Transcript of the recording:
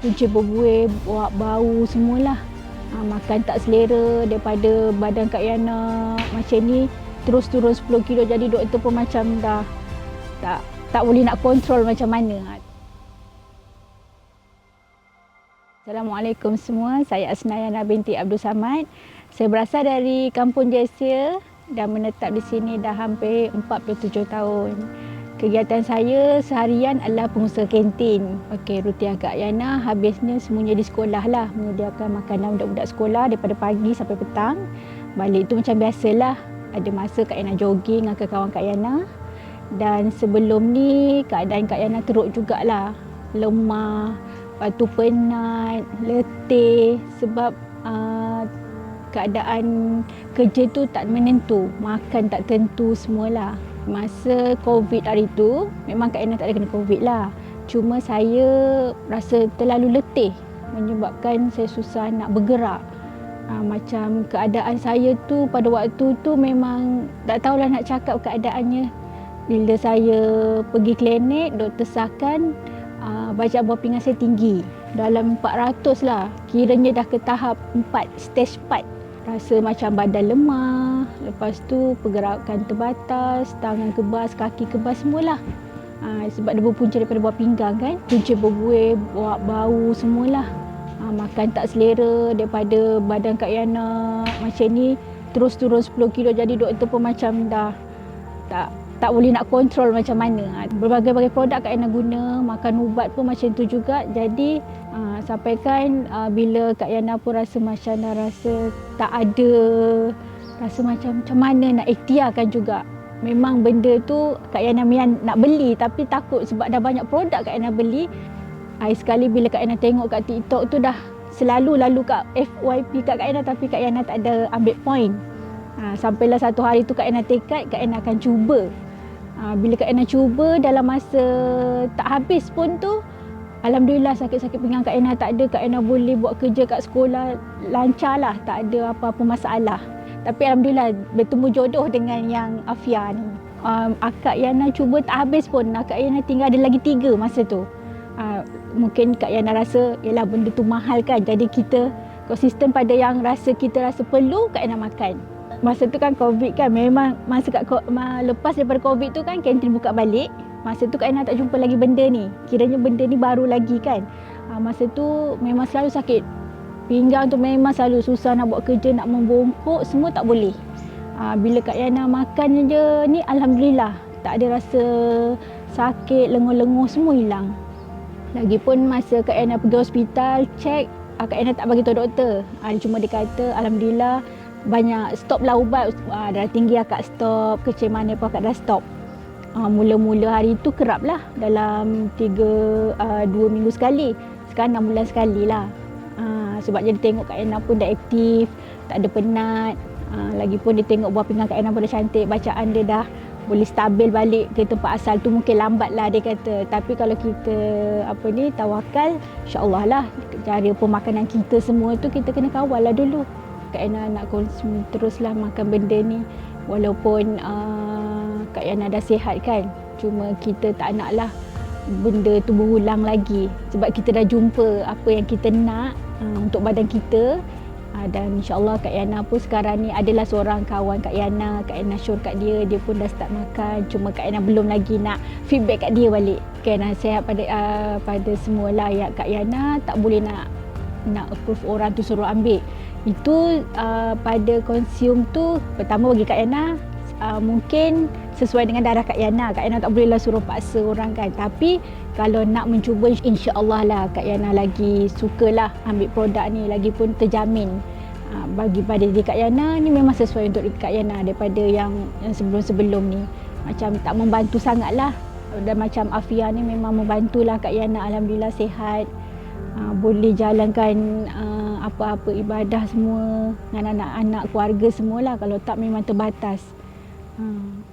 Punca berbuih, bawa bau semualah. Ha, makan tak selera daripada badan Kak Yana macam ni terus turun 10 kilo jadi doktor pun macam dah tak tak boleh nak kontrol macam mana. Assalamualaikum semua, saya Asnayana binti Abdul Samad. Saya berasal dari Kampung Jesia dan menetap di sini dah hampir 47 tahun. Kegiatan saya seharian adalah pengusaha kantin. Okey, rutin Kak Yana habisnya semuanya di sekolah lah. Menyediakan makanan budak-budak sekolah daripada pagi sampai petang. Balik tu macam biasalah. Ada masa Kak Yana jogging dengan kawan Kak Yana. Dan sebelum ni keadaan Kak Yana teruk jugalah. Lemah, lepas tu penat, letih sebab uh, keadaan kerja tu tak menentu. Makan tak tentu semualah masa COVID hari tu memang Kak Ena tak ada kena COVID lah. Cuma saya rasa terlalu letih menyebabkan saya susah nak bergerak. Ha, macam keadaan saya tu pada waktu tu memang tak tahulah nak cakap keadaannya. Bila saya pergi klinik, doktor sahkan uh, baca buah pinggan saya tinggi. Dalam 400 lah. Kiranya dah ke tahap 4, stage 4 rasa macam badan lemah, lepas tu pergerakan terbatas, tangan kebas, kaki kebas semualah. Ha, sebab dia berpunca daripada buah pinggang kan, punca berbuih, buah bau semualah. Ha, makan tak selera daripada badan Kak Yana macam ni, terus turun 10 kilo jadi doktor pun macam dah tak tak boleh nak kontrol macam mana. Ha, berbagai-bagai produk Kak Yana guna, makan ubat pun macam tu juga. Jadi uh, sampaikan uh, bila Kak Yana pun rasa macam dah rasa tak ada, rasa macam macam mana nak ikhtiarkan juga. Memang benda tu Kak Yana Mian nak beli tapi takut sebab dah banyak produk Kak Yana beli. Hari sekali bila Kak Yana tengok kat TikTok tu dah selalu lalu kat FYP kat Kak Yana tapi Kak Yana tak ada ambil point. Ha, sampailah satu hari tu Kak Yana tekad Kak Yana akan cuba. Ha, bila Kak Ena cuba dalam masa tak habis pun tu Alhamdulillah sakit-sakit pinggang Kak Ena tak ada. Kak Ena boleh buat kerja kat sekolah lancar lah. Tak ada apa-apa masalah. Tapi Alhamdulillah bertemu jodoh dengan yang Afia ni. Um, Akak Yana cuba tak habis pun. Akak Yana tinggal ada lagi tiga masa tu. Uh, Mungkin Kak Yana rasa Yalah benda tu mahal kan. Jadi kita konsisten pada yang rasa kita rasa perlu Kak Yana makan masa tu kan covid kan memang masa kat lepas daripada covid tu kan kantin buka balik. Masa tu Aina tak jumpa lagi benda ni. Kiranya benda ni baru lagi kan. Ha, masa tu memang selalu sakit. Pinggang tu memang selalu susah nak buat kerja nak membongkok semua tak boleh. Ha, bila Kak Yana makan je ni Alhamdulillah tak ada rasa sakit lenguh-lenguh semua hilang. Lagipun masa Kak Yana pergi hospital check Kak Yana tak bagi tahu doktor. Ha, cuma dia kata Alhamdulillah banyak stop lah ubat. Uh, darah tinggi akak stop kecil mana pun akak dah stop. Uh, mula-mula hari tu kerap lah dalam 3 uh, 2 minggu sekali. Sekarang 6 bulan sekali lah. Uh, sebab jadi tengok Kak Ena pun dah aktif tak ada penat. Uh, lagipun dia tengok buah pinggang Kak Ena pun dah cantik bacaan dia dah boleh stabil balik ke tempat asal tu mungkin lambat lah dia kata. Tapi kalau kita apa ni tawakal insyaAllah lah cara pemakanan kita semua tu kita kena kawal lah dulu Kak Yana nak konsum teruslah makan benda ni. Walaupun uh, Kak Yana dah sihat kan cuma kita tak nak lah benda tu berulang lagi. Sebab kita dah jumpa apa yang kita nak uh, untuk badan kita. Uh, dan insyaAllah Kak Yana pun sekarang ni adalah seorang kawan Kak Yana. Kak Yana sure kat dia dia pun dah start makan. Cuma Kak Yana belum lagi nak feedback kat dia balik. Kan sihat pada uh, pada semualah ya Kak Yana. Tak boleh nak nak approve orang tu suruh ambil itu uh, pada konsum tu pertama bagi Kak Yana uh, mungkin sesuai dengan darah Kak Yana. Kak Yana tak boleh lah suruh paksa orang kan. Tapi kalau nak mencuba insya-Allah lah Kak Yana lagi sukalah ambil produk ni lagi pun terjamin. Uh, bagi pada diri Kak Yana ni memang sesuai untuk Kak Yana daripada yang yang sebelum-sebelum ni. Macam tak membantu sangat lah dan macam Afia ni memang membantulah Kak Yana Alhamdulillah sihat uh, boleh jalankan uh, apa-apa ibadah semua dengan anak-anak keluarga semualah kalau tak memang terbatas. Uh.